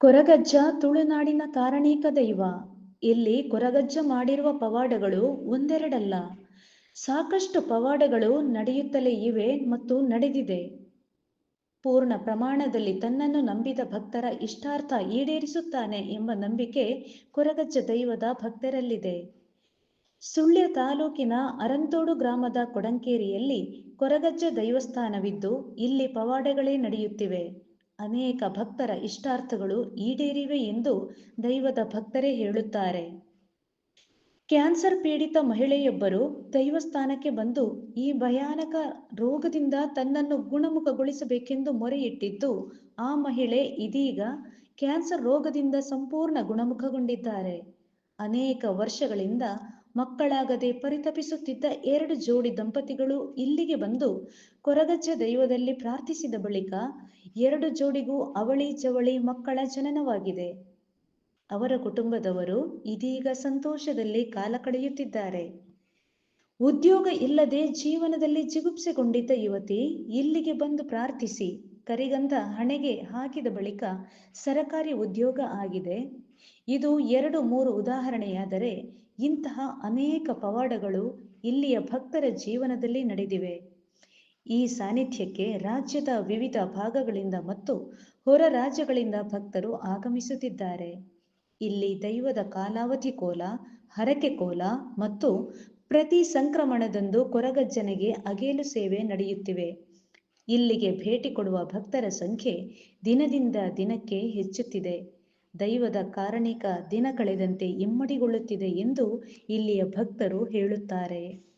ಕೊರಗಜ್ಜ ತುಳುನಾಡಿನ ಕಾರಣೀಕ ದೈವ. ಇಲ್ಲಿ ಕೊರಗಜ್ಜ ಮಾಡಿರುವ ಪವಾಡಗಳು ಒಂದೆರಡಲ್ಲ. ಸಾಕಷ್ಟು ಪವಾಡಗಳು ನಡೆಯುತ್ತಲೇ ಇವೆ ಮತ್ತು ನಡೆದಿದೆ. ಪೂರ್ಣ ಪ್ರಮಾಣದಲ್ಲಿ ತನ್ನನ್ನು ನಂಬಿದ ಭಕ್ತರ ಇಷ್ಟಾರ್ಥ ಈಡೇರಿಸುತ್ತಾನೆ ಎಂಬ ನಂಬಿಕೆ ಕೊರಗಜ್ಜ ದೈವದ ಭಕ್ತರಲ್ಲಿದೆ. ಸುಳ್ಯ ತಾಲೂಕಿನ ಅರಂತೋಡು ಗ್ರಾಮದ ಕೊಡಂಕೇರಿಯಲ್ಲಿ ಕೊರಗಜ್ಜ ದೈವಸ್ಥಾನವಿದ್ದು ಇಲ್ಲಿ ಪವಾಡಗಳೇ ನಡೆಯುತ್ತಿವೆ. ಅನೇಕ ಭಕ್ತರ ಇಷ್ಟಾರ್ಥಗಳು ಈಡೇರಿವೆ ಎಂದು ದೈವದ ಭಕ್ತರೇ ಹೇಳುತ್ತಾರೆ. ಕ್ಯಾನ್ಸರ್ ಪೀಡಿತ ಮಹಿಳೆಯೊಬ್ಬರು ದೈವಸ್ಥಾನಕ್ಕೆ ಬಂದು ಈ ಭಯಾನಕ ರೋಗದಿಂದ ತನ್ನನ್ನು ಗುಣಮುಖಗೊಳಿಸಬೇಕೆಂದು ಮೊರೆಯಿಟ್ಟಿದ್ದು, ಆ ಮಹಿಳೆ ಇದೀಗ ಕ್ಯಾನ್ಸರ್ ರೋಗದಿಂದ ಸಂಪೂರ್ಣ ಗುಣಮುಖಗೊಂಡಿದ್ದಾರೆ. ಅನೇಕ ವರ್ಷಗಳಿಂದ ಮಕ್ಕಳಾಗದೆ ಪರಿತಪಿಸುತ್ತಿದ್ದ ಎರಡು ಜೋಡಿ ದಂಪತಿಗಳು ಇಲ್ಲಿಗೆ ಬಂದು ಕೊರಗಜ್ಜ ದೈವದಲ್ಲಿ ಪ್ರಾರ್ಥಿಸಿದ ಬಳಿಕ ಎರಡು ಜೋಡಿಗೂ ಅವಳಿ ಜವಳಿ ಮಕ್ಕಳ ಜನನವಾಗಿದೆ. ಅವರ ಕುಟುಂಬದವರು ಇದೀಗ ಸಂತೋಷದಲ್ಲಿ ಕಾಲ ಕಳೆಯುತ್ತಿದ್ದಾರೆ. ಉದ್ಯೋಗ ಇಲ್ಲದೆ ಜೀವನದಲ್ಲಿ ಜಿಗುಪ್ಸೆಗೊಂಡಿದ್ದ ಯುವತಿ ಇಲ್ಲಿಗೆ ಬಂದು ಪ್ರಾರ್ಥಿಸಿ ಕರಿಗಂಧ ಹಣೆಗೆ ಹಾಕಿದ ಬಳಿಕ ಸರಕಾರಿ ಉದ್ಯೋಗ ಆಗಿದೆ. ಇದು ಎರಡು ಮೂರು ಉದಾಹರಣೆಯಾದರೆ ಇಂತಹ ಅನೇಕ ಪವಾಡಗಳು ಇಲ್ಲಿಯ ಭಕ್ತರ ಜೀವನದಲ್ಲಿ ನಡೆದಿವೆ. ಈ ಸಾನ್ನಿಧ್ಯಕ್ಕೆ ರಾಜ್ಯದ ವಿವಿಧ ಭಾಗಗಳಿಂದ ಮತ್ತು ಹೊರ ರಾಜ್ಯಗಳಿಂದ ಭಕ್ತರು ಆಗಮಿಸುತ್ತಿದ್ದಾರೆ. ಇಲ್ಲಿ ದೈವದ ಕಾಲಾವಧಿ ಕೋಲ, ಹರಕೆ ಕೋಲ ಮತ್ತು ಪ್ರತಿ ಸಂಕ್ರಮಣದಂದು ಕೊರಗಜ್ಜನೆಗೆ ಅಗೇಲು ಸೇವೆ ನಡೆಯುತ್ತಿವೆ. ಇಲ್ಲಿಗೆ ಭೇಟಿ ಕೊಡುವ ಭಕ್ತರ ಸಂಖ್ಯೆ ದಿನದಿಂದ ದಿನಕ್ಕೆ ಹೆಚ್ಚುತ್ತಿದೆ. ದೈವದ ಕಾರಣಿಕ ದಿನ ಕಳೆದಂತೆ ಇಮ್ಮಡಿಗೊಳ್ಳುತ್ತಿದೆ ಎಂದು ಇಲ್ಲಿಯ ಭಕ್ತರು ಹೇಳುತ್ತಾರೆ.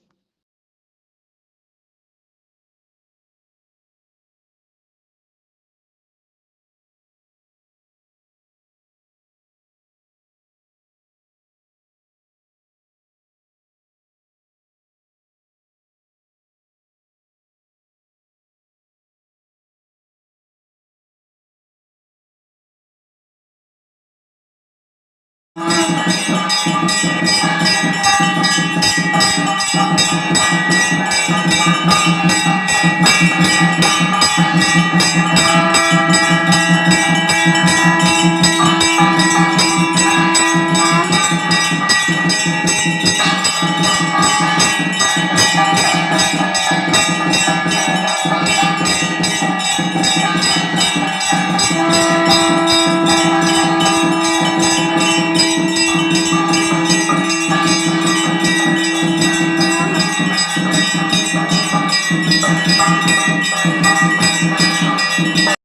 Thank you. チークチークチークチークチークチークチークチーク。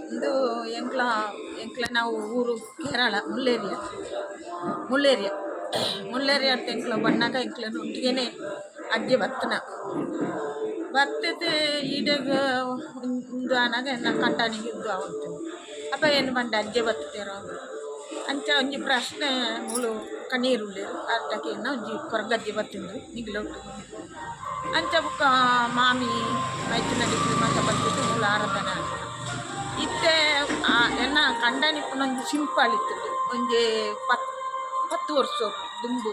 ಒಂದು ಎಂಕ್ಲ ಎಂಕ್ಲ ನಾವು ಊರು ಕೇರಳ, ಮುಳ್ಳೇರಿಯ ಮುಳ್ಳೇರಿಯ ಮುಳ್ಳೇರಿಯ ಅಂತ ಎಂಕ್ಲ ಬಣ್ಣಾಗ ಎಂಕ್ಲನ ಒಟ್ಟಿಗೆನೆ ಅಜ್ಜೆ ಬತ್ತನ ಬತ್ತದ ಈಡಾಗ ಒಂದು ಆನಾಗ ಎನ್ನ ಕಂಡಾನಿಗೆ ಇದ್ದು ಅವತ್ತು ಅಪ್ಪ ಏನು ಬಂಡ ಅಜ್ಜೆ ಬತ್ತೇರೋ ಅಂಚ ಒಂಜಿ ಪ್ರಶ್ನೆ ಮುಳು ಕಣ್ಣೀರುಳ್ಳೇರು ಅರ್ಧಕ್ಕೆ ಒಂಜಿ ಕೊರಗಜ್ಜೆ ಬತ್ತಿಂದು ನಿಗ್ಲೊಟ್ಟು ಅಂಚ ಬುಕ್ಕ ಮಾಮಿ ಮೈತಿನಲ್ಲಿ ಶ್ರೀಮಂತ ಬಂದಿದ್ದು ಮುಳು ಆರಾಧನೆ ಆದ ಇತ್ತೆ ಎನ್ನ ಕಂಡನಿಪ್ಪುನೊಂದು ಸಿಂಪಲ್ ಇತ್ತು. ಒಂಜಿ ಪತ್, ಪತ್ತು ವರ್ಷ ದುಂಬು.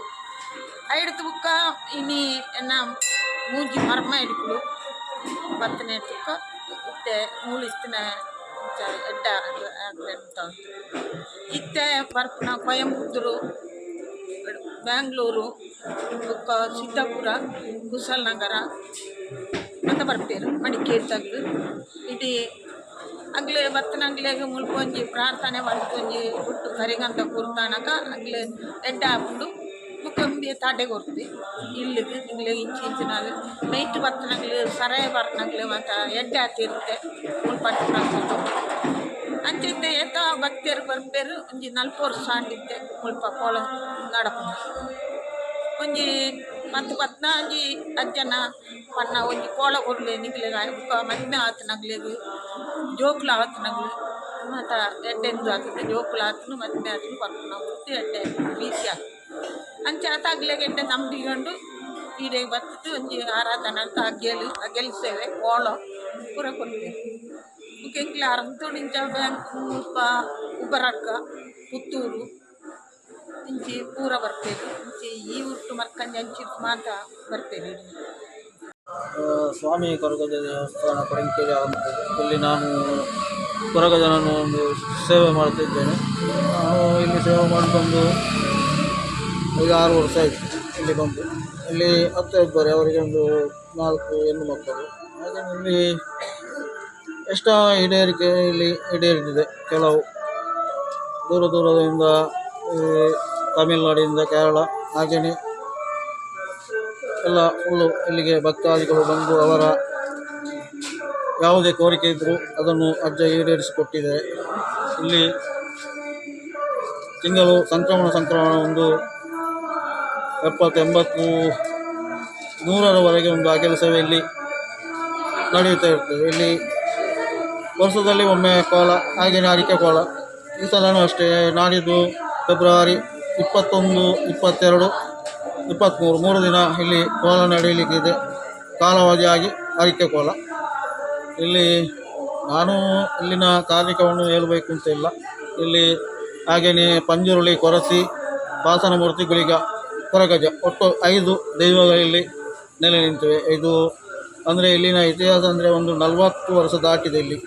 ಐಡ್ದು ಬುಕ್ಕ ಇನಿ ಎನ್ನ ಮೂಜಿ ಮರ್ಮ ಇಡ್ಕಳು. ಬತ್ತನೇ ತುಕ್ಕ ಇತ್ತೆ ಮೂಳಿಸ್ತಿನ ಎಡ್ಡ ಅಂತ ಇತ್ತೆ ಬರ್ಪುನ ಕೊಯಂಬತ್ತೂರು ಬ್ಯಾಂಗ್ಳೂರು, ಬೊಕ್ಕ ಸಿದ್ದಾಪುರ ಕುಶಾಲನಗರ ಮಾತ ಬರ್ಪೇರು, ಮಡಿಕೇರಿ ತಗ್ದು ಇಡೀ ಅಗ್ಲೆ ಬತ್ತನಂಗ್ಲೆಗ್ ಮುಲ್ಪ ಒಂಜಿ ಪ್ರಾರ್ಥನೆ ಮಲ್ಪೊಂಜಿ ಒಟ್ಟು ಕರಿಗಂತ ಕೂರ್ತಾನಗ ಅಗ್ಲೆ ಎಡ್ಡ ಹಾಕೊಂಡು ಮುಖಂಬಿ ತಾಡೆ ಕೊರ್ತಿ ಇಲ್ಲಿಗೆ ಇಂಗ್ಲೆ ಇಂಚಿ ಇಂಚಿನಾಗ ನೈಟ್ ಬತ್ತನಗ್ಲೆ ಸರಾಯ ಬರ್ನಗ್ಲೆ ಮಾತ ಎಡ್ಡ ಹಾತಿರುತ್ತೆ ಮುಲ್ಪ ಅಂಚಿದ್ದೆ ಏತ ಭಕ್ತಿಯರು ಬರ್ಪೇರು ಒಂಜಿ ನಲ್ಪ ವರ್ಷ ಆಂಡಿದ್ದೆ ಮುಲ್ಪ ಕೋಲ ನಡಪುಂಡು ಒಂಜಿ ಪತ್ತು ಪದ್ನಾಂಜಿ ಅಜ್ಜನ ಪನ್ನ ಒಂಜಿ ಕೋಳ ಕೊರ್ಲೆ ನಿಗ್ಲೆಗ್ ಬುಕ್ಕ ಮದ್ಮೆ ಆತನಗ್ಲೆಗ್ ಜೋಕ್ಲ ಆತನಗ್ಲು ಮಾತ ಎಡ್ಡೆಂದು ಆತನ ಜೋಕ್ಲ ಆತುನು ಮದ್ಮೆ ಆತುನು ಬರ್ಪುನ ಬುತ್ತಿ ಎಡ್ಡೆ ರೀತಿ ಆತ. ಅಂಚೆ ಆತ ಅಗ್ಲೆಗ್ ಎಡ್ಡೆ ನಂಬಿಕೊಂಡು ಈಡೆ ಬತ್ತಿಟ್ಟು ಒಂಜಿ ಆರಾಧನೆ ಅಂತ ಅಗ್ಗೆಲು ಅಗ್ಗೆಲ್ ಕೋಳ ಪೂರ ಕೊಡ್ತೇವೆ ಮುಖ್ಯಂಕ್ಲೆ ಅರ್ಧೋಡಿಂಚ ಬ್ಯಾಂಕ್ ಉಬ್ಬರಕ್ಕ, ಪುತ್ತೂರು. ಇಂಚಿ ಪೂರ ಬರ್ತೇವೆ. ಇಂಚಿ ಈ ಉಟ್ಟು ಮರ್ಕಂಜಿ ಅಂಚಿ ಮಾತ್ರ ಬರ್ತೇವೆ. ಸ್ವಾಮಿ ಕೊರಗಜ ದೇವಸ್ಥಾನ ಪಡಂಕೇರಿ ಇಲ್ಲಿ ನಾನು ಕೊರಗಜನನ್ನು ಒಂದು ಸೇವೆ ಮಾಡ್ತಿದ್ದೇನೆ. ಇಲ್ಲಿ ಸೇವೆ ಮಾಡಿಕೊಂಡು ಈಗ ಆರು ವರ್ಷ ಆಯಿತು ಇಲ್ಲಿ ಬಂದು. ಇಲ್ಲಿ ಹತ್ತು ಇದ್ದಾರೆ, ಅವರಿಗೆ ಒಂದು ನಾಲ್ಕು ಹೆಣ್ಣು ಮಕ್ಕಳು. ಹಾಗೆ ಇಲ್ಲಿ ಎಷ್ಟೋ ಈಡೇರಿಕೆ ಇಲ್ಲಿ ಈಡೇರಿದೆ. ಕೆಲವು ದೂರ ದೂರದಿಂದ ತಮಿಳುನಾಡಿನಿಂದ ಕೇರಳ, ಹಾಗೆಯೇ ಎಲ್ಲ ಫುಲ್ಲು ಇಲ್ಲಿಗೆ ಭಕ್ತಾದಿಗಳು ಬಂದು ಅವರ ಯಾವುದೇ ಕೋರಿಕೆ ಇದ್ದರೂ ಅದನ್ನು ಅಜ್ಜ ಈಡೇರಿಸಿಕೊಟ್ಟಿದೆ. ಇಲ್ಲಿ ತಿಂಗಳು ಸಂಕ್ರಮಣ ಸಂಕ್ರಮಣ ಒಂದು ಎಪ್ಪತ್ತೆಂಬತ್ತು ನೂರರವರೆಗೆ ಒಂದು ಆ ಸೇವೆ ಇಲ್ಲಿ ನಡೆಯುತ್ತಾ ಇರ್ತದೆ. ಇಲ್ಲಿ ವರ್ಷದಲ್ಲಿ ಒಮ್ಮೆ ಕೋಲ, ಹಾಗೆಯೇ ಅಡಿಕೆ ಕೋಲ. ಈ ಸಲನೂ ಅಷ್ಟೇ. ನಾಡಿದ್ದು ಫೆಬ್ರವರಿ ಇಪ್ಪತ್ತೊಂದು, ಇಪ್ಪತ್ತೆರಡು, ಇಪ್ಪತ್ತ್ಮೂರು, ಮೂರು ದಿನ ಇಲ್ಲಿ ಕೋಲ ನಡೆಯಲಿಕ್ಕಿದೆ. ಕಾಲಾವಧಿಯಾಗಿ ಅಡಿಕೆ ಕೋಲ. ಇಲ್ಲಿ ನಾನು ಇಲ್ಲಿನ ಕಾರ್ಮಿಕವನ್ನು ಹೇಳಬೇಕು ಅಂತ ಇಲ್ಲ. ಇಲ್ಲಿ ಹಾಗೆಯೇ ಪಂಜುರುಳಿ, ಕೊರಸಿ ವಾಸನಮೂರ್ತಿ ಗುಳಿಗ, ಕೊರಗಜ ಒಟ್ಟು ಐದು ದೈವಗಳಲ್ಲಿ ನೆಲೆ ನಿಂತಿವೆ. ಇದು ಅಂದರೆ ಇಲ್ಲಿನ ಇತಿಹಾಸ ಅಂದರೆ ಒಂದು ನಲವತ್ತು ವರ್ಷ ದಾಟಿದೆ ಇಲ್ಲಿ.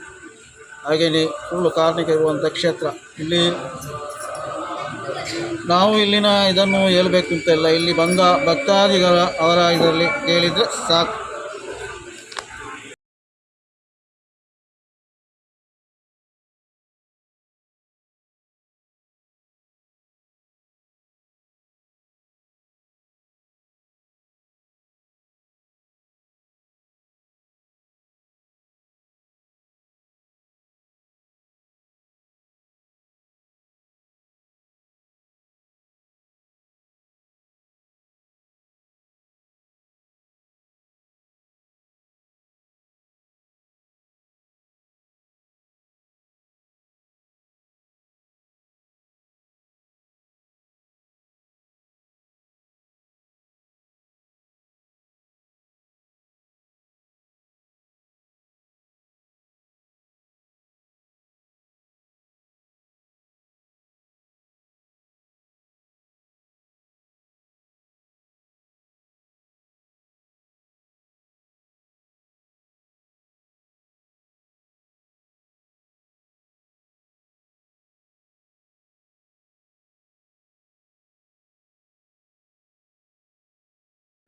ಹಾಗೆಯೇ ಫುಲ್ಲು ಕಾರ್ಮಿಕ ಇರುವಂಥ ಕ್ಷೇತ್ರ. ಇಲ್ಲಿ ನಾವು ಇಲ್ಲಿನ ಇದನ್ನು ಹೇಳಬೇಕು ಅಂತ ಇಲ್ಲ. ಇಲ್ಲಿ ಬಂದ ಭಕ್ತಾದಿಗಳ ಅವರ ಇದರಲ್ಲಿ ಕೇಳಿದರೆ ಸಾಕು.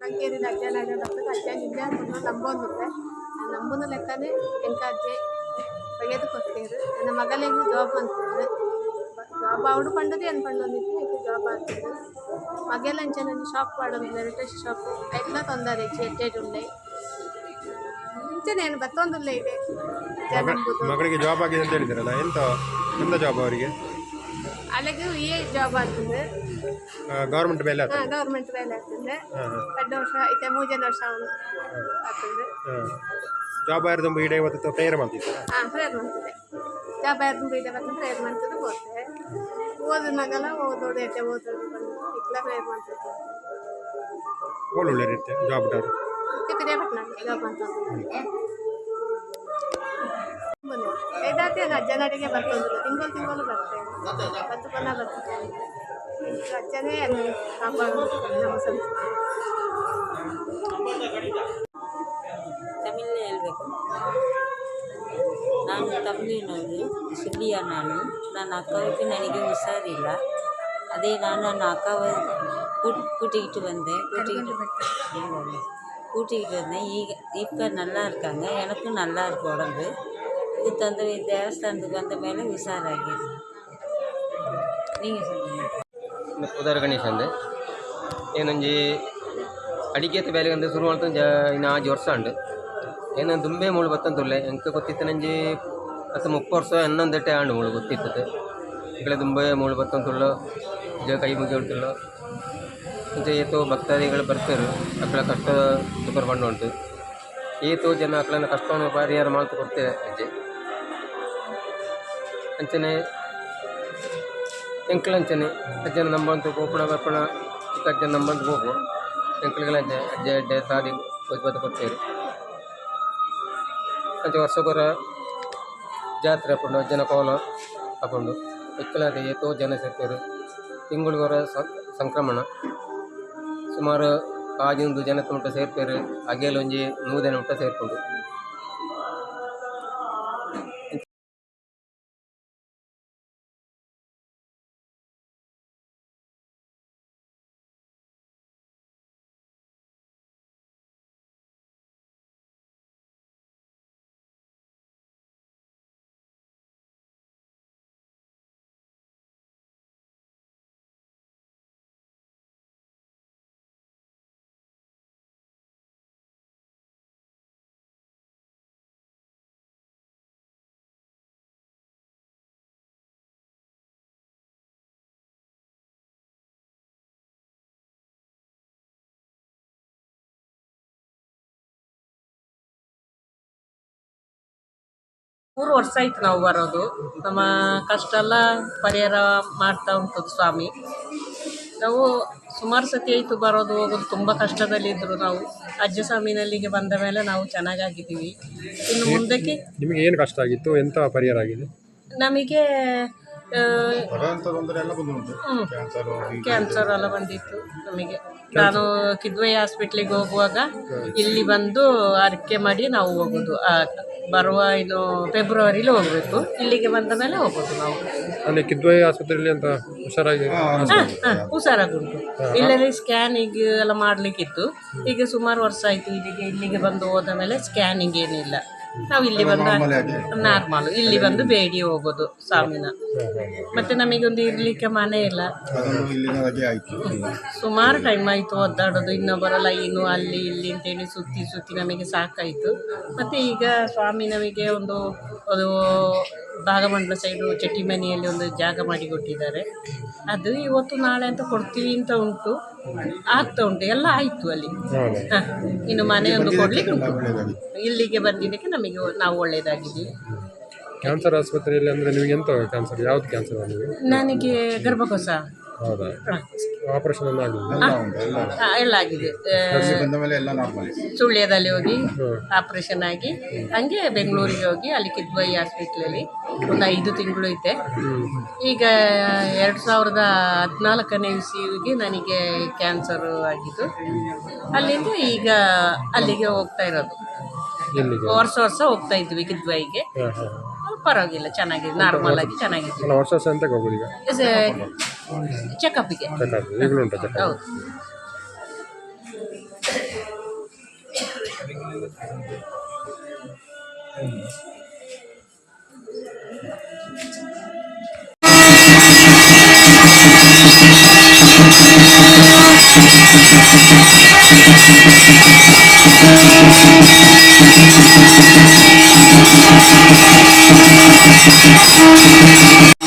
ರಂಗೇರಿದ ಅಜ್ಜನಾಗ ಅಜ್ಜ ನಿಜ ನಂಬೋಂದುತ್ತೆ ಆ ನಂಬುನ ಲೆಕ್ಕನೆ ಅಜ್ಜೆ ಕೊಡ್ತೇರು ನನ್ನ ಮಗಲಿಗೆ ಜಾಬ್ ಅಂತಾರೆ ಜಾಬ್ ಅವಡು ಪಂಡದು ಏನು ಎಂಕ ಜಾಬ್ ಆಗ್ತದೆ. ಮಗೆಲ್ಲ ಶಾಪ್ ಮಾಡೋದು ಶಾಪ್ ಎಲ್ಲ ತೊಂದರೆ ಎಡ್ಡೆಡ್ ಉಂಡೆ ಮುಂಚೆನೆ ಏನು ಬತ್ತೊಂದುಲ್ಲ ಇದೆ. ಮಗಳಿಗೆ ಜಾಬ್ ಆಗಿದೆ ಅಂತ ಹೇಳಿದ್ರಲ್ಲ, ಎಂತ ಎಂತ ಜಾಬ್ ಅವರಿಗೆ? ಅಲ್ಲಿಗೆ ಈ ಜಾಬ್ ಆಗ್ತದೆ ಗೌರ್ಮೆಂಟ್ ಮೇಲೆ ಹಾಂ ಆಗ್ತದೆ ಗೌರ್ಮೆಂಟ್ ಬೇಲೆ ಆಗ್ತದೆ ಹಾಂ ಎರಡು ವರ್ಷ ಐತೆ ಮೂಜನ ವರ್ಷ ಅವನು ಆಗ್ತದೆ ಹಾಂ ಜಾಬ್ ಆಯ್ತು ತುಂಬ ಇಡೀ ಇವತ್ತು ಪ್ರೇಯರ್ ಮಾಡ್ತಿತ್ತು ಹಾಂ ಪ್ರೇಯರ್ ಮಾಡ್ತದೆ ಜಾಬ್ ಆಯ್ತು ತುಂಬ ಇದೆ ಬಂದು ಪ್ರೇಯರ್ ಮಾಡ್ತದೆ ಹೋಗ್ತದೆ ಓದಿದ ಮಗಲ ಓದೋಡು ಎಟ್ಟೆ ಓದೋದು ಬಂದು ಇಕ್ಲ ಪ್ರೇಯರ್ ಮಾಡ್ತದೆ ಒಳ್ಳೆ ರೀತಿ ಜಾಬ್ ಡಾರ್ ಪಿರಿಯಾಪಟ್ಟಣ ಜಾಬ್ ಅಂತ ಐದಾತಿ ಅಜ್ಜನ ಅಡಿಗೆ ಬರ್ತಂದಿಲ್ಲ ತಿಂಗಳು ತಿಂಗಳು ಬರ್ತೇವೆ ಬತ್ತು ಬನ್ನ ಬರ್ತದೆ ಅಜ್ಜನೇ ಅಲ್ಲಿ ಕಾಪಾಡೋದು ನಮ್ಮ ಸಂಸ್ಕೃತಿ ತಮಿಳೇ ಹೇಳಬೇಕು ನಾನು ತಮಿಳಿನವರು ಸುಳ್ಳಿಯ ನಾನು ನನ್ನ ಅಕ್ಕವ್ರಿಗೆ ನನಗೆ ಹುಷಾರಿಲ್ಲ ಅದೇ ನಾನು ನನ್ನ ಅಕ್ಕವ கூட் கூட்டிக்கிட்டு வந்தேன் கூட்டிக்கிட்டு கூட்டிக்கிட்டு வந்தேன் ஈக இப்போ நல்லா இருக்காங்க எனக்கும் நல்லா இருக்கு உடம்பு ಈ ಈ ದೇವಸ್ಥಾನಕ್ಕೆ ಬಂದ ಮೇಲೆ ಹುಷಾರಾಗಿದೆ ಉದಾರ ಗಣೇಶ ಅಂದೆ. ಏನೊಂಜಿ ಅಡಿಗೆತ ಬೇಲೆಗೆ ಅಂದ್ರೆ ಶುರು ಮಾಡ್ತಾ ಇನ್ನು ಆಜಿ ವರ್ಷ ಉಂಡು ಏನೋ ದುಂಬೆ ಮುಳು ಬತ್ತಂತುಳ್ಳೆ ಎಂಕ ಗೊತ್ತಿತ್ತು ನಂಜಿ ಅತ್ತ ಮುಪ್ಪ ವರ್ಷ ಎನ್ನೊಂದೆಟ್ಟೆ ಆಂಡು ಮುಳು ಗೊತ್ತಿತ್ತದೆ ಈಗಲೇ ದುಂಬೆ ಮುಳು ಬತ್ತಂತುಳ್ಳು ಈಗ ಕೈ ಮುಗಿ ಉಂಟುಳ್ಳು ಮುಂಚೆ ಏತೋ ಭಕ್ತಾದಿಗಳು ಬರ್ತಾರೆ ಅಕ್ಕಳ ಕಷ್ಟ ಸುಪರ್ ಉಂಟು. ಏತೋ ಜನ ಅಕ್ಕಳನ್ನು ಕಷ್ಟವನ್ನು ಪರಿಹಾರ ಮಾಡ್ತಾ ಕೊಡ್ತೇವೆ ಅಂಜೆ. ಅಂಚನೆ ಎಂಕ್ಲಂಚನೆ ಅಜ್ಜನ ನಂಬಂತ ಗೋಪುಣ ಬರ್ಪಣ ಚಿಕ್ಕ ಅಜ್ಜನ ನಂಬಂತು ಹೋಗು ಎಂಕ್ಲಗಳಂಚೆ ಅಜ್ಜ ಅಡ್ಡೆ ಸಾದಿ ಬತ್ತ ಕೊಡ್ತೇವೆ ಅಂಚೆ ವರ್ಷಗೊರ ಜಾತ್ರೆ ಹಾಕೊಂಡು ಅಜ್ಜನ ಕೋಲ ಹಾಕೊಂಡು ಎಕ್ಕಲಾದ ಏತೋ ಜನ ಸೇರ್ತಾರೆ ತಿಂಗಳಿಗೊರ ಸಂಕ್ರಮಣ. ಸುಮಾರು ಆಜಿಂದು ಜನ ಮುಟ್ಟ ಸೇರ್ತಾರೆ ಅಗೇಲೊಂಜಿ ನೂದೆನ ಮಟ್ಟ ಸೇರ್ಕೊಂಡು. ಮೂರು ವರ್ಷ ಆಯ್ತು ನಾವು ಬರೋದು. ನಮ್ಮ ಕಷ್ಟ ಎಲ್ಲ ಪರಿಹಾರ ಮಾಡ್ತಾ ಉಂಟು ಸ್ವಾಮಿ. ನಾವು ಸುಮಾರು ಸತಿ ಆಯಿತು ಬರೋದು ಹೋಗೋದು ತುಂಬ ಕಷ್ಟದಲ್ಲಿದ್ದರು ನಾವು. ಅಜ್ಜ ಸ್ವಾಮಿನಲ್ಲಿಗೆ ಬಂದ ಮೇಲೆ ನಾವು ಚೆನ್ನಾಗಾಗಿದ್ದೀವಿ. ಇನ್ನು ಮುಂದಕ್ಕೆ ನಿಮಗೆ ಏನು ಕಷ್ಟ ಆಗಿತ್ತು? ಎಂತ ಪರಿಹಾರ ಆಗಿದೆ? ನಮಗೆ ಕ್ಯಾನ್ಸರ್ ಎಲ್ಲ ಬಂದಿತ್ತು ನಮಗೆ. ನಾನು ಕಿದ್ವೈ ಹಾಸ್ಪಿಟ್ಲಿಗೆ ಹೋಗುವಾಗ ಇಲ್ಲಿ ಬಂದು ಆರೈಕೆ ಮಾಡಿ ನಾವು ಹೋಗೋದು. ಬರುವ ಇದು ಫೆಬ್ರವರಿಲಿ ಹೋಗಬೇಕು. ಇಲ್ಲಿಗೆ ಬಂದ ಮೇಲೆ ಹೋಗೋದು ನಾವು. ಅಲ್ಲಿ ಕಿದ್ವೈ ಆಸ್ಪತ್ರೆಯಲ್ಲಿ ಅಂತ ಹುಷಾರಾಗಿ ಹುಷಾರಾಗುಂಟು ಇಲ್ಲಲ್ಲಿ ಸ್ಕ್ಯಾನಿಂಗ್ ಎಲ್ಲ ಮಾಡಲಿಕ್ಕಿತ್ತು. ಈಗ ಸುಮಾರು ವರ್ಷ ಆಯಿತು ಇಲ್ಲಿಗೆ ಇಲ್ಲಿಗೆ ಬಂದು ಹೋದ ಮೇಲೆ ಸ್ಕ್ಯಾನಿಂಗ್ ಏನಿಲ್ಲ. ನಾವು ಇಲ್ಲಿ ಬಂದು ನಾರ್ಮಲ್. ಇಲ್ಲಿ ಬಂದು ಬೇಡಿ ಹೋಗೋದು ಸ್ವಾಮಿನ ಮತ್ತೆ ನಮಗೊಂದು ಇರ್ಲಿಕ್ಕೆ ಮನೆ ಇಲ್ಲ. ಸುಮಾರು ಟೈಮ್ ಆಯಿತು ಒದ್ದಾಡೋದು. ಇನ್ನೊಬ್ಬರ ಲೈನು ಅಲ್ಲಿ ಇಲ್ಲಿ ಅಂತೇಳಿ ಸುತ್ತಿ ಸುತ್ತಿ ನಮಗೆ ಸಾಕಾಯಿತು. ಮತ್ತೆ ಈಗ ಸ್ವಾಮಿ ನಮಗೆ ಒಂದು ಅದು ಭಾಗಮಂಡಲ ಸೈಡು ಚಟ್ಟಿಮನೆಯಲ್ಲಿ ಒಂದು ಜಾಗ ಮಾಡಿ ಕೊಟ್ಟಿದ್ದಾರೆ. ಅದು ಇವತ್ತು ನಾಳೆ ಅಂತ ಕೊಡ್ತೀವಿ ಅಂತ ಉಂಟು. ಆಗ್ತಾ ಉಂಟು ಎಲ್ಲ ಆಯಿತು ಅಲ್ಲಿ. ಹಾಂ ಇನ್ನು ಮನೆಯೊಂದು ಕೊಡ್ಲಿಕ್ಕೆ ಉಂಟು. ಇಲ್ಲಿಗೆ ಬಂದಿದ್ದಕ್ಕೆ ನಮಗೆ ನಾವು ಒಳ್ಳೆಯದಾಗಿದ್ದೀವಿ ಕ್ಯಾನ್ಸರ್ ಆಸ್ಪತ್ರೆಯಲ್ಲಿ ಅಂದರೆ ನಿಮಗೆ ಎಂತ ಕ್ಯಾನ್ಸರ್ ಯಾವ್ದು ಕ್ಯಾನ್ಸರ್ ನನಗೆ ಗರ್ಭಕೋಶ. ಹೌದಾ. ಆಪರೇಷನ್ ಎಲ್ಲ ಆಗಲಿಲ್ಲ ಹ, ಎಲ್ಲ ಆಗಿದೆ. ಆ, ಸುಳ್ಯದಲ್ಲಿ ಹೋಗಿ ಆಪರೇಷನ್ ಆಗಿ ಹಂಗೆ ಬೆಂಗಳೂರಿಗೆ ಹೋಗಿ ಅಲ್ಲಿ ಕಿದ್ವೈ ಹಾಸ್ಪಿಟ್ಲಲ್ಲಿ ಒಂದು ಐದು ತಿಂಗಳು ಇದ್ದೆ. ಈಗ ಎರಡು ಸಾವಿರದ ಹದಿನಾಲ್ಕನೇ ಇಸ್ವಿಗೆ ನನಗೆ ಕ್ಯಾನ್ಸರ್ ಆಗಿದ್ದು. ಅಲ್ಲಿಂದ ಈಗ ಅಲ್ಲಿಗೆ ಹೋಗ್ತಾ ಇರೋದು. ಎಲ್ಲಿಗೆ? ವರ್ಷ ವರ್ಷ ಹೋಗ್ತಾ ಇದ್ವಿ ಕಿದ್ವೈಗೆ. ಹಾಂ ಹಾಂ. ಪರವಾಗಿಲ್ಲ ಚೆನ್ನಾಗಿದೆ ನಾರ್ಮಲ್ ಆಗಿ ಚೆನ್ನಾಗಿದೆ. ಅಲ್ಲ ಈಗ? ಚೆಕಪ್ uh, ಹೌದು Thank you. ちょっとちょっとちょっと待ってください。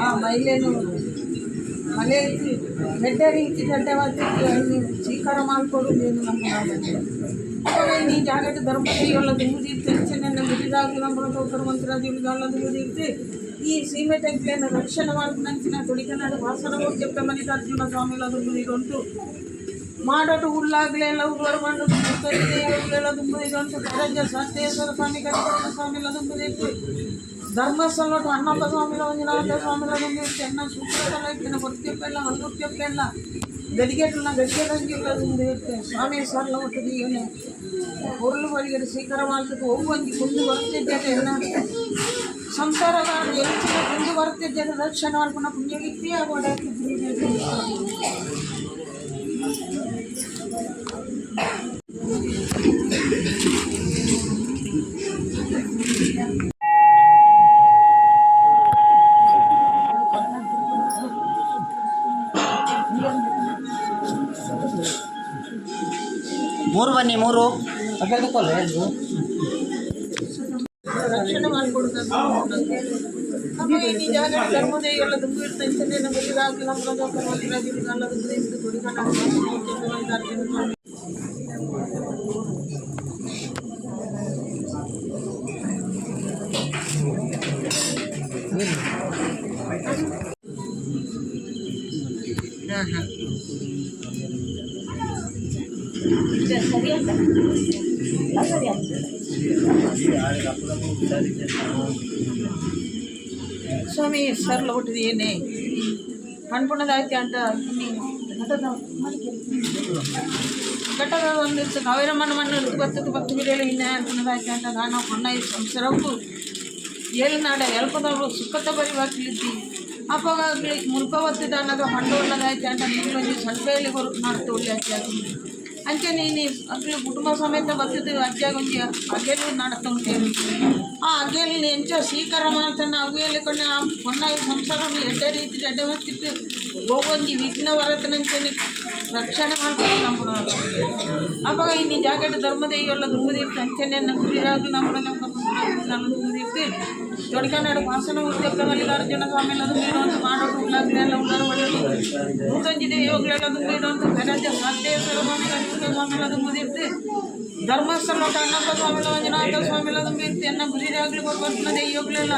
ಆ ಮಲೆ ಮಳೆ ಗಡ್ಡೆ ರೀತಿ ಗಡ್ಡವಾಗಿತ್ತು ನೀವು ಸ್ವೀಕಾರ ಮಾಡಿಕೊಡುವುದೇನು ನಮ್ಮ ನಾಡಲ್ಲಿ ಈ ಜಾಗಕ್ಕೆ ಧರ್ಮದಲ್ಲಿ ಮುಗಿದಿತ್ತು ಹೆಚ್ಚಿನ ಮುಗಿದಾಗಲಿ ನಮ್ಮ ಧರ್ಮಂತರ ಉಳಿದಾಗಲದು ಮುಗಿದಿರ್ತಿ ಈ ಸೀಮೆ ಟೆಂಪ್ಲೇನ ರಕ್ಷಣೆ ಮಾಡಿದಂಚಿನ ತುಡಿಕನಾಡು ಭಾಸರವರು ಚೆಪ್ಪ ಮಲ್ಲಿಕಾರ್ಜುನ ಸ್ವಾಮಿಗಳದು ಮುಗಿದುಂಟು ಮಾಡೋಟು ಉಳ್ಳಾಗಲಿ ಎಲ್ಲ ಊರವರು ಬಂದು ಎಲ್ಲದು ಮುಗಿದುಂಟು ರಾಜ್ಯ ಶಾಸ್ತ್ರೀಯ ಸ್ವಾಮಿಗಳ ಸ್ವಾಮಿಗಳದು ಮುಗಿದಿತ್ತು ಧರ್ಮಸ್ಥಳ ಅಣ್ಣಪ್ಪ ಸ್ವಾಮಿಲ ಮಂಜುನಾಥ ಸ್ವಾಮಿಲ ದುಂಬಿತ್ತು ಎನ್ನ ಸೂತ್ರದಲ್ಲ ಇಟ್ಟಿನ ಹೊತ್ತಿಯಪ್ಪೆಲ್ಲ ಹೊಲ್ಲುತ್ತಿಯಪ್ಪೆಲ್ಲ ಗದಿಗೆಟ್ಲನ್ನ ಗದಿಗೆ ರಂಗಿಲ್ಲ ದುಂಬಿರುತ್ತೆ ಸ್ವಾಮಿ ಸರ್ಲ ಒಟ್ಟಿಗೆ ಏನೇ பொருள் வழிகள் சீக்கிரமாக ஒவ்வொன்று கொண்டு ಬರ್ತಿದ್ದೇನೆ ಎಲ್ಲ ಸಂಸಾರದ ಎಲ್ಲಿಗೆ ಕೊಂಡು ಬರ್ತಿದ್ದೇನೆ ರಕ್ಷಣೆ ಮಾಡ್ಕೊಂಡು ಪುಣ್ಯಗಿತ್ತಿ ರಕ್ಷಣೆ ಮಾಡಿಕೊಡುತ್ತೆ ಅಮ್ಮ ಈ ಜಾಗ ಧರ್ಮದೇ ಎಲ್ಲ ತುಂಬ ಇರ್ತಂತೆ ನಮ್ಮ ಇದಾಗಿ ನಮ್ಮ ಎಲ್ಲ ತುಂಬ ಇತ್ತು ಕುಡಿಕೊಂಡು ಹಾಂ ಹಾಂ ಸ್ವಾಮಿ ಸರ್ ಹುಟ್ಟಿದ ಏನೇ? ಪಣ್ಪುಣದಾಯ್ತಿ ಅಂತ ಘಟದ ಒಂದಿತ್ತು ಸಾವಿರ ಮಣ್ಣು ಮಣ್ಣು ಬರ್ತದೆ ಬತ್ತು ಬಿಡಲಿ ಇನ್ನೇ ಅನ್ಪುಣದಾಯ್ತಿ ಅಂತ ನಾನು ಹೊನ್ನ ಸಂಸಾರಕ್ಕೂ ಏಳುನಾಡ ಎಲ್ಪದವರು ಸುಖತ ಮುಲ್ಪ ಅಪ್ಪಗಾಗ್ಲಿ ಅನ್ನೋದು ಹಣ್ಣು ಒಳ್ಳೆದಾಯ್ತಿ ಅಂತ ನೀನು ಬಂದು ಸಡ್ಬೇಲಿ ಹೊರತು ಮಾಡ್ತು ಒಳ್ಳೆ ಅಜ್ಜಾಗಿ ಅಂಚೆ ನೀನು ಅಗ್ಲಿ ಕುಟುಂಬ ಸಮೇತ ಬತ್ತಿದ್ದು ಅಜ್ಜಾಗ ಒಂದು ಅಗೆಲು ನಡತ ಉಂಟೇನು ಆ ಅಗೇಲಿ ಎಂಚ ಸ್ವೀಕಾರ ಮಾಡ್ತಾನೆ ಅಗೆಯಲ್ಲಿ ಕೊಂಡ ಆ ಹೊನ್ನ ಸಂಸಾರ ಎಡ್ಡೆ ರೀತಿ ಎಡ್ಡೆ ಮಾಡ್ತಿತ್ತು. ಗೋವಂಜಿ ವಿಘ್ನ ವರತನಂಚನೆ ರಕ್ಷಣೆ ಮಾಡ್ಕೊಂಡು ನಮ್ಮ ಅವಾಗ ಇನ್ನು ಜಾಕೆಟ್ ಧರ್ಮದೇವಿ ಎಲ್ಲ ಧರ್ಮದೇವಿ ಅಂಚನೆ ನಮ್ಮ ಗುರಿಯಾಗಲಿ ನಮ್ಮ ನಮ್ಮ ದುರ್ಮದಿರ್ತು ತೊಡ್ಕನಾಡು ವಾಸನ ಉದ್ಯೋಗ ಮಲ್ಲಿಕಾರ್ಜುನ ಸ್ವಾಮಿ ಎಲ್ಲ ದುಂಬಿಡುವಂತ ಮಾಡೋದು ಉಳ್ಳಾಗ್ಲಿ ಎಲ್ಲ ಉಳ್ಳಾರ ಒಳ್ಳೆಯದು ನೂತಂಜಿದೆ ಯೋಗಳೆಲ್ಲ ದುಂಬಿಡುವಂತ ಬೆರಜ ಸಾಧ್ಯೇಶ್ವರ ಸ್ವಾಮಿ ಕರಿಕೃಷ್ಣ ಸ್ವಾಮಿ ಎಲ್ಲ ದುಂಬಿದಿರ್ತು ಧರ್ಮಸ್ಥಳ ಅಣ್ಣಪ್ಪ ಸ್ವಾಮಿಲ ಮಂಜುನಾಥ ಸ್ವಾಮಿಲ ದುಂಬಿರ್ತಿ ಎನ್ನ ಗುರಿಯಾಗಲಿ ಬರ್ಬರ್ತಿನ ದೆಯ್ಯೋಗ್ಲೆಲ್ಲ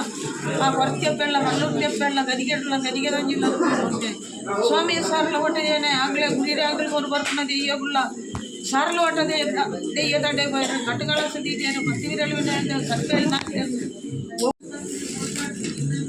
ಆ ವರ್ತ್ಯಪ್ಪೆಲ್ಲ ಮಲ್ಲುತ್ಯಪ್ಪೆಲ್ಲ ಗದಿಗೆಲ್ಲ ಗದಿಗೆ ರಂಜಿಲ್ಲ ದುಂಬಿಡುವಂತೆ ಸ್ವಾಮಿ ಸಾರ್ಲ ಹೊಟ್ಟೆದೇನೆ ಆಗ್ಲೇ ಗುರಿಯಾಗಲಿ ಬರ್ಬರ್ತಿನ ದೆಯ್ಯೋಗುಲ್ಲ ಸಾರ್ಲು ಹೊಟ್ಟದೆ ದೆಯ್ಯ ದಂಡೆ ಕಟ್ಟುಗಳ ಸದಿದ್ದೇನೆ ಪತ್ತಿವಿರಲು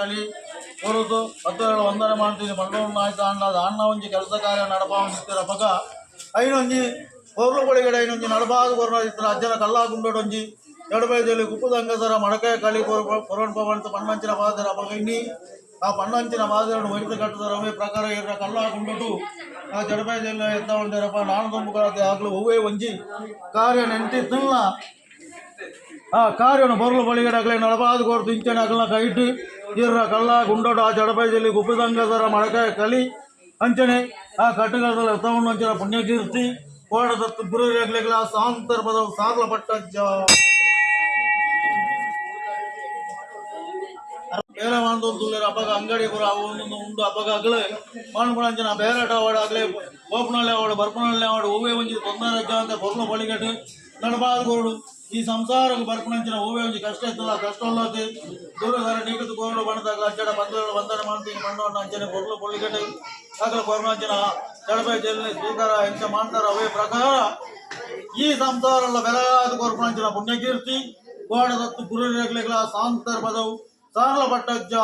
ಕಲಿ ಹೊರತು ಹತ್ತುಗಳು ವಂದನೆ ಮಾಡ್ತೀನಿ ಬಂಡವನ್ನು ಆಯ್ತು ಅಣ್ಣದ ಅಣ್ಣ ಒಂಜಿ ಕೆಲಸ ಕಾರ್ಯ ನಡಪಾವಣಿಸ್ತಿರ ಪಗ. ಐನೊಂಜಿ ಹೊರ್ಲು ಕೊಳಿಗಡೆ ಐನೊಂಜಿ ನಡಬಾದು ಕೊರಡಿಸ್ತಿರ ಅಜ್ಜನ ಕಲ್ಲಾ ಗುಂಡೊಂಜಿ ಎಡಬೈದಲ್ಲಿ ಉಪ್ಪುದಂಗದರ ಮಡಕೆ ಕಲಿ ಕೊರೋಣ ಪವಂತ ಪಣ್ಣಂಚಿನ ಮಾದರ ಪಗ ಇನ್ನಿ ಆ ಪಣ್ಣಂಚಿನ ಬಾದರನ್ನು ಒಯ್ದು ಕಟ್ಟದರವೇ ಪ್ರಕಾರ ಇರ ಕಲ್ಲಾ ಗುಂಡಟು ಆ ಜಡಬೈದಲ್ಲಿ ಎತ್ತ ಹೊಂದಿರಪ್ಪ. ನಾನು ತುಂಬುಗಳತೆ ಆಗ್ಲು ಹೂವೇ ಒಂಜಿ ಕಾರ್ಯ ನೆಂಟಿತ್ತಿಲ್ಲ ಆ ಕಾರ್ಯವನ್ನು ಬರಲು ಬಳಿಗಡಗಲೆ ನಡಬಾದು ಕೊರ್ತು ಇಂಚನೆ ಅಗಲ ಕೈಟ್ ಇರ್ರ ಕಲ್ಲ ಗುಂಡೋಡು ಆ ಜಡಬೈದಲ್ಲಿ ಗುಪ್ಪಿದಂಗದರ ಮೊಳಕಾಯ ಕಲಿ ಅಂಚನೆ ಆ ಕಟ್ಟಗದಲ್ಲಿ ಎತ್ತವನ್ನು ಅಂಚಿನ ಪುಣ್ಯಕೀರ್ತಿ ಕೋಡದತ್ತು ಗುರು ರೇಗ್ಲೆಗಳ ಸಾಂತರ್ಪದ ಸಾರ್ಲ ಪಟ್ಟಜ್ಜ ಬೇರೆ ಮಾಡ್ದೊಂದು ಹಬ್ಬಗ ಅಂಗಡಿ ಬರೋ ಅವನೊಂದು ಉಂಡು ಹಬ್ಬಗ ಆಗ್ಲೆ ಮಾಡ್ಬಿಡಂಚಿನ ಬೇರಾಟ ಆವಾಡಾಗ್ಲೆ ಓಪನಲ್ಲಿ ಆವಾಡು ಬರ್ಪನಲ್ಲಿ ಆವಾಡು ಹೂವೇ ಒಂಜಿ ತೊಂದರೆ ಅಜ್ಜ ಅಂತ ಬರಲು ಬಳಿಗಟ್ಟು ನಡಬಾದು ಕೋಡು ಸಂಸಾರಕ್ಕೆ ಬರ್ಪಣಂಚಿನ ಹೂವೇ ಒಂಜಿ ಕಷ್ಟ ಇತ್ತಲ್ಲ ಕಷ್ಟ ಅಲ್ಲದೆ ದೂರದಾರ ನೀಕತ್ತು ಕೋರಡು ಬಣದಾಗ ಅಜ್ಜಡ ಬಂದಗಳು ಬಂಧನ ಮಾಡ್ತೀನಿ ಬಂಡವನ್ನ ಅಂಚನೆ ಬರಲು ಬಳಿಗಟ್ಟು ಆಗಲ ಕೊರೋನಾಂಚಿನ ಜಡಬೈ ಜಲ್ಲಿ ಸ್ವೀಕಾರ ಇಂಚ ಮಾಡ್ತಾರ, ಅವೇ ಪ್ರಕಾರ ಈ ಸಂಸಾರಲ್ಲ ಬೆಲಾದ ಕೊರ್ಪಣಂಚಿನ ಪುಣ್ಯಕೀರ್ತಿ ಕೋಡದತ್ತು ಗುರು ರೇಗ್ಲೆಗಳ ಸಾಂತರ್ಪದವು ಸಾರ್ಲ ಪಟ್ಟಜ್ಜ